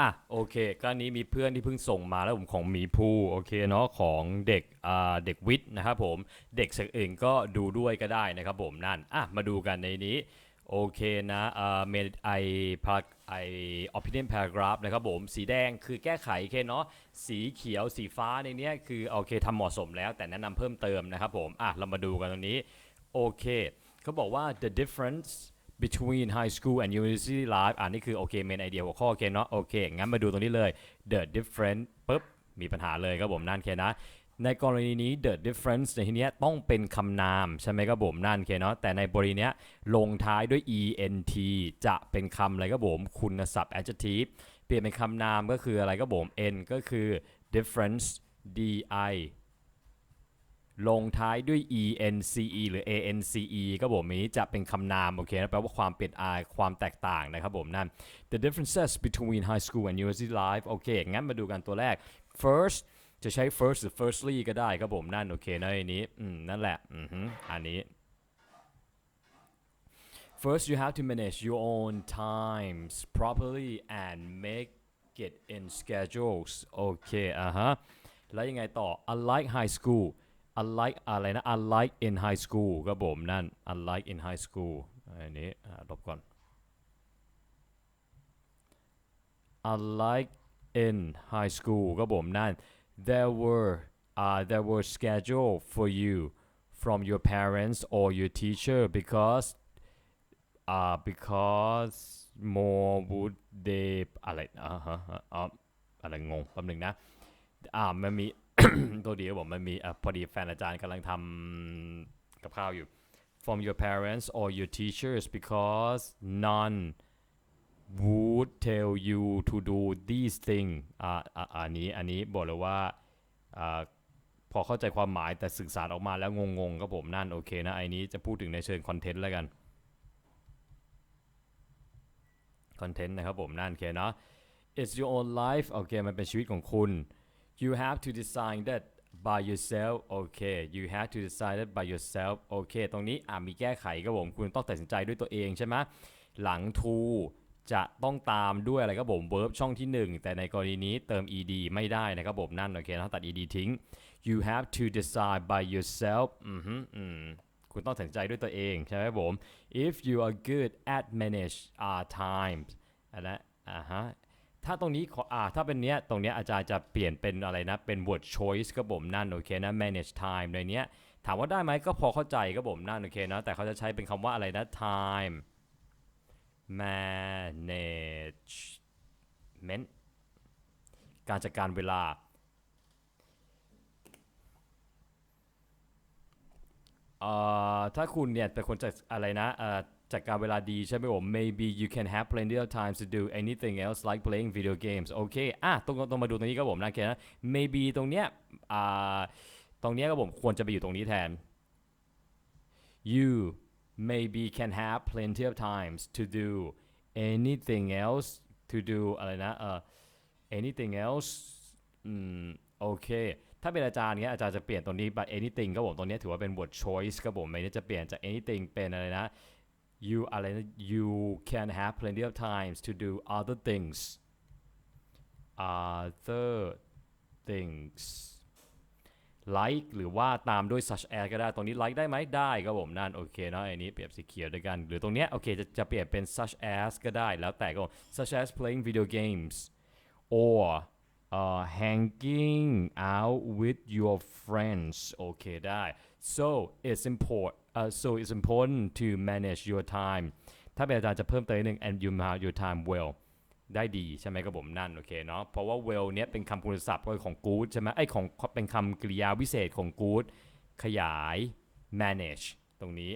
อะโอเค ก็อันนี้มีเพื่อนที่เพิ่งส่งมาแล้วผมของหมีภูโอเคเนาะของเด็กอ่าเด็กวิทย์นะครับผมเด็กอื่นก็ดูด้วยก็ได้นะครับผมนั่นอะมาดูกันในนี้โอเคนะอ่าเมดไอพาไอออ opinion paragraph นะครับผมสีแดงคือแก้ไขโอเคเนาะสีเขียวสีฟ้าในเนี้ยคือโอเคทำเหมาะสมแล้วแต่แนะนำเพิ่มเติมนะครับผมอะเรามาดูกันตรงนี้โอเคเขาบอกว่า the difference between high school and university life อ่านี่คือโอเคเมนไอเดียหัวข้อโอเคเนาะโอเค งั้นมาดูตรงนี้เลย the difference ปุ๊บ มีปัญหาเลยครับผมนั่นเคนะในกรณีนี้ the difference ในที่นี้ต้องเป็นคำนาม ใช่ไหมครับผมนั่นเคเนาะแต่ในบริเนี้ยลงท้ายด้วย ent จะเป็นคำอะไรครับผมคุณศัพท์ adjective เปลี่ยนเป็นคำนามก็คืออะไรครับผม n ก็คือ difference di ลงท้ายด้วย ence หรือ ance ก็ผมนี้จะเป็นคำนามโอเคนะแปลว่าความเปลี่ยนอายความแตกต่างนะครับผมนั่น the differences between high school and university life โอเคงั้นมาดูกันตัวแรก first จะใช้ first หรือ firstly ก็ได้ครับผมนั่นโอเคนะอันนี้นั่นแหละอืออันนี้ First, you have to manage your own times properly and make it in schedules. โอเคอะฮะแล้วยังไงต่อ unlike high school unlike อะไรนะ unlike in high school ก็ผมนั่น unlike in high school อันนี้อ่ะลบก่อน unlike in high school ก็ผมนั่น there were uh, there were schedule for you from your parents or your teacher because uh, because more would they อะไรอ่าฮะอ่าอะไรงงแป๊บหนึงนะ อ่ามันมี ตัวเดียวผมมันมีอพอดีแฟนอาจารย์กำลังทำกับข้าวอยู่ from your parents or your teachers because none would tell you to do these thing อ่าอ่าอันนี้อันนี้บอกเลยว่าอ่าพอเข้าใจความหมายแต่สื่อสารออกมาแล้วงงๆครับผมนั่นโอเคนะไอ้นี้จะพูดถึงในเชิงคอนเทนต์แล้วกันคอนเทนต์นะครับผมนั่นโอเคเนาะ it's your own life โอเคมันเป็นชีวิตของคุณ you have to decide that by yourself โอเค you have to decide that by yourself โอเคตรงนี้อ่ามีแก้ไขครับผมคุณต้องตัดสินใจด้วยตัวเองใช่ไหมหลัง to จะต้องตามด้วยอะไรครับผม verb ช่องที่ 1 แต่ในกรณีนี้เติม ed ไม่ได้นะครับผมนั่นโอเคนะตัด ed ทิ้ง you have to decide by yourself อือฮึอืมคุณต้องตัดสินใจด้วยตัวเองใช่ไหมผม if you are good at manage our time อันนั้นอ่าฮะ ถ้าตรงนี้ขออ่าถ้าเป็นเนี้ยตรงเนี้ยอาจารย์จะเปลี่ยนเป็นอะไรนะ เป็น word choice ก็ผมนั่นโอเคนะ manage time ในเนี้ยถามว่าได้ไหมก็พอเข้าใจก็ผมนั่นโอเคนะแต่เขาจะใช้เป็นคำว่าอะไรนะ time management การจัดการเวลา เอ่อถ้าคุณเนี่ยเป็นคนจัดอะไรนะเอ่อ จัดการเวลาดีใช่ไหมผม maybe you can have plenty of time to do anything else like playing video games โอเค อะต้องต้องมาดูตรงนี้ก็ผมนะโอเคนะ maybe ตรงเนี้ย อ่า ตรงเนี้ยก็ผมควรจะไปอยู่ตรงนี้แทน you maybe can have plenty of times to do anything else to do อะไรนะ เอ่อ anything else อืม โอเคถ้าเป็นอาจารย์เนี้ยอาจารย์จะเปลี่ยนตรงนี้ by anything ก็ผมตรงนี้ถือว่าเป็น word choice ก็ผมไม่ได้จะเปลี่ยนจาก anything เป็นอะไรนะ you อะไรนะ you can have plenty of times to do other things other things like หรือว่าตามด้วย such as ก็ได้ ตรงนี้ like ได้ไหมได้ครับผม นั่น โอเคเนาะอันนี้เปรียบสีเขียวด้วยกัน หรือตรงเนี้ยโอเคจะจะเปลี่ยนเป็น such as ก็ได้ แล้วแต่ก็ such as playing video games or uh, hanging out with your friends โอเคได้ so it's important uh, so it's important to manage your time ถ้าเป็นอาจารย์จะเพิ่มเติมนึง and you manage your time well ได้ดีใช่ไหมครับผมนั่นโอเคเนาะเพราะว่า well เนี้ยเป็นคำคุณศัพท์ของ good ใช่ไหมไอ้ของเป็นคำกริยาวิเศษของ good ขยาย manage ตรงนี้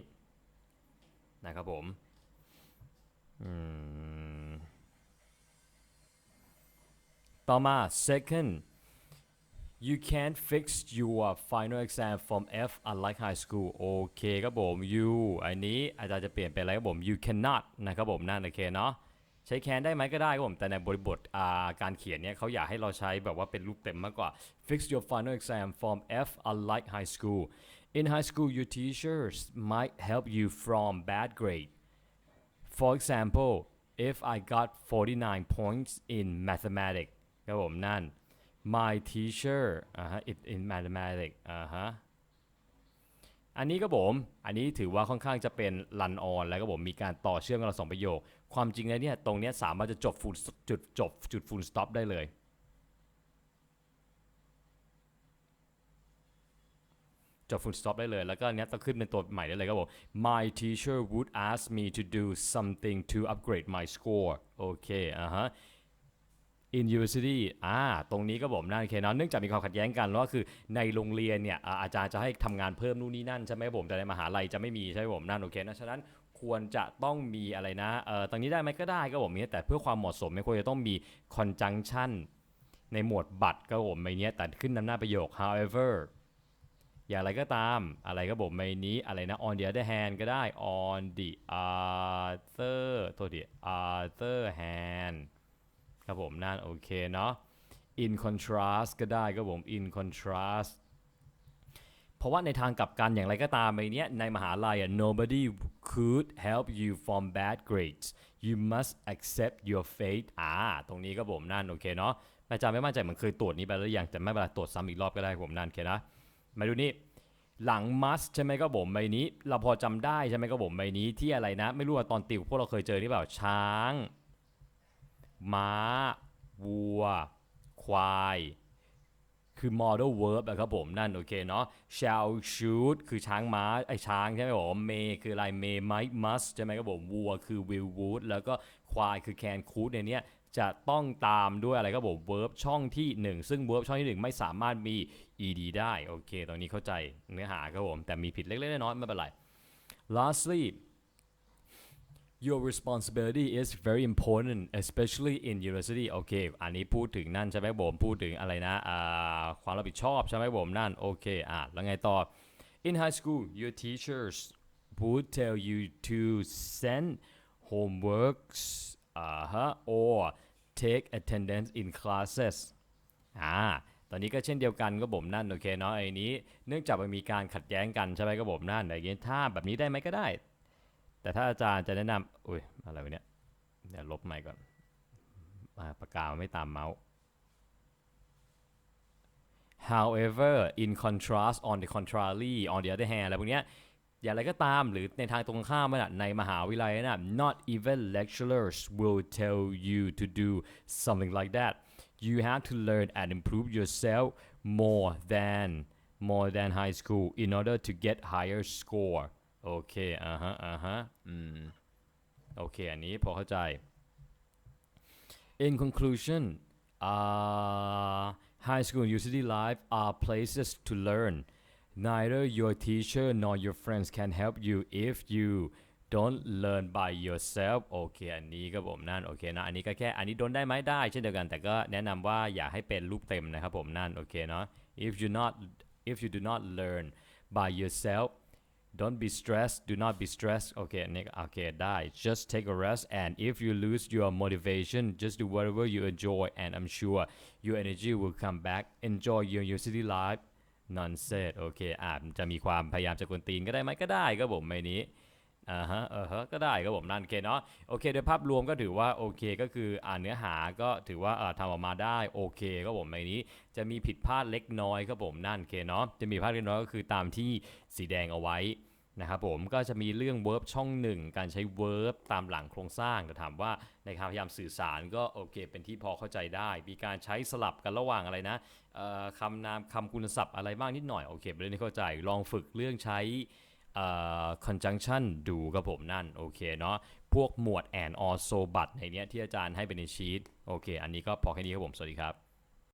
นะครับผมอืม ต่อมา second you can't fix your final exam from F unlike high school โอเคครับผม you อันนี้อาจารย์จะเปลี่ยนเป็นอะไรครับผม you cannot นะครับผมนั่นโอเคเนาะใช้ can ได้ไหมก็ได้ครับผม แต่ในบริบทอ่าการเขียนเนี่ยเขาอยากให้เราใช้แบบว่าเป็นรูปเต็มมากกว่า fix your final exam from F unlike high school in high school your teachers might help you from bad grade For example, if I got 49 points in mathematics ครับผมนั่น my teacher อ่าฮะ it in mathematics อ่าฮะอันนี้ก็ผม อันนี้ถือว่าค่อนข้างจะเป็นรันออนแล้วก็ผมมีการต่อเชื่อมกันเราสองประโยค ความจริงแล้วเนี่ยตรงเนี้ยสามารถจะจบฟูลจุดจบจุดฟูลสต็อปได้เลย จบ full stop ได้เลย แล้วก็เนี้ยต้องขึ้นเป็นตัวใหม่ได้เลยครับผม my teacher would ask me to do something to upgrade my score โอเคอ่าฮะ university อ่า ตรงนี้ก็ผมนั่นโอเคเนาะ เนื่องจากมีความขัดแย้งกันว่าคือในโรงเรียนเนี่ยอาจารย์จะให้ทำงานเพิ่มนู่นนี่นั่นใช่ไหมบผม แต่ในมหาลัยจะไม่มีใช่ไหมผมนั่นโอเคนะฉะนั้นควรจะต้องมีอะไรนะ เอ่อ ตรงนี้ได้ไหมก็ได้ก็ผมเนี่ยแต่เพื่อความเหมาะสมเนี่ควรจะต้องมี conjunction ในหมวดบัตรก็ผมในเนี้ยแต่ขึ้นนำหน้าประโยค however อย่างไรก็ตามอะไรก็บอกในนี้อะไรนะ on the other hand ก็ได้ on the other ตัวดี other hand ครับผมนั่นโอเคเนาะ in contrast ก็ได้ครับผม in contrast เพราะว่าในทางกลับกันอย่างไรก็ตามในเนี้ยในมหาลัยอะ nobody could help you from bad grades you must accept your fate อ่า ตรงนี้ก็ผมนั่นโอเคเนาะอาจารย์ไม่มั่นใจเหมือนเคยตรวจนี้ไปแล้วอยังแต่ไม่เป็นไรตรวจซ้ำอีกรอบก็ได้ผมนั่นโอเคนะ มาดูนี่หลัง must ใช่ไหมก็ผมใบนี้ เราพอจำได้ใช่ไหมก็ผมใบนี้ที่อะไรนะ ไม่รู้ว่าตอนติวพวกเราเคยเจอที่แบบช้าง ม้า วัว ควาย คือ model verb อะครับผม นั่นโอเคเนาะ shall shoot คือช้างม้า ไอช้างใช่ไหมผม may คืออะไร may might must ใช่ไหมครับผม วัวคือ will would แล้วก็ควายคือ can could ในเนี้ยจะต้องตามด้วยอะไรครับผม verb ช่องที่ 1 ซึ่ง verb ช่องที่ 1 ไม่สามารถมี ed ได้ โอเค ตรงนี้เข้าใจเนื้อหาครับผม แต่มีผิดเล็กๆน้อยๆไม่เป็นไร lastly your responsibility is very important especially in university โอเค อันนี้พูดถึงนั่นใช่ไหมผม พูดถึงอะไรนะอ่าความรับผิดชอบใช่ไหมผมนั่น โอเค อะ แล้วไงต่อ in high school your teachers would tell you to send homeworks อ่าฮะ or take attendance in classes อ่าตอนนี้ก็เช่นเดียวกันก็ผมนั่นโอเคเนาะไอ้นี้ เนื่องจากมันมีการขัดแย้งกันใช่ไหมก็ผมนั่นอย่างเงี้ยถ้าแบบนี้ได้ไหมก็ได้ แต่ถ้าอาจารย์จะแนะนำอุ้ยอะไรวะเนี่ยเดี๋ยวลบใหม่ก่อนอปากกาไม่ตามเมาส์ however in contrast on the contrary on the other hand อะไรพวกเนี้ยอย่างไรก็ตามหรือในทางตรงข้ามนะในมหาวิทยาลัยนะ not even lecturers will tell you to do something like that you have to learn and improve yourself more than more than high school in order to get higher score โอเค อ่าฮะ อ่าฮะ อืม โอเค อันนี้พอเข้าใจ In conclusion, uh, high school and university life are places to learn. Neither your teacher nor your friends can help you if you don't learn by yourself โอเค อันนี้ก็ผมนั่น โอเคนะ อันนี้ก็แค่ อันนี้โดนได้ไหมได้ เช่นเดียวกัน แต่ก็แนะนำว่าอย่าให้เป็นรูปเต็มนะครับผมนั่น โอเคเนาะ if you not if you do not learn by yourself Don't be stressed. Do not be stressed. Okay, Nick. Okay, die. Just take a rest. And if you lose your motivation, just do whatever you enjoy. And I'm sure your energy will come back. Enjoy your university life. None said. โอเคอาจจะมีความพยายามจะกวนตีนก็ได้ไหมก็ได้ก็ผมไม่นี้ อ่าฮะเออฮะก็ได้ก็ผมนั่นโอเคเนาะโอเคโดยภาพรวมก็ถือว่าโอเคก็คืออ่านเนื้อหาก็ถือว่าอ่อทำออกมาได้โอเคก็ผมในนี้ จะมีผิดพลาดเล็กน้อยครับผมนั่นโอเคเนาะจะมีพลาดเล็กน้อยก็คือตามที่สีแดงเอาไว้นะครับผมก็จะมีเรื่อง verb ช่องหนึ่งการใช้ verb ตามหลังโครงสร้างแต่ถามว่าในการพยายามสื่อสารก็โอเค เป็นที่พอเข้าใจได้ มีการใช้สลับกันระหว่างอะไรนะคำนามคำคุณศัพท์อะไรบ้างนิดหน่อยโอเคเป็นเรื่องที่เข้าใจลองฝึกเรื่องใช้ conjunction ดูครับผมนั่นโอเคเนาะพวกหมวด and also but ในเนี้ยที่อาจารย์ให้เป็นในชีตโอเค อันนี้ก็พอแค่นี้ครับผม สวัสดีครับ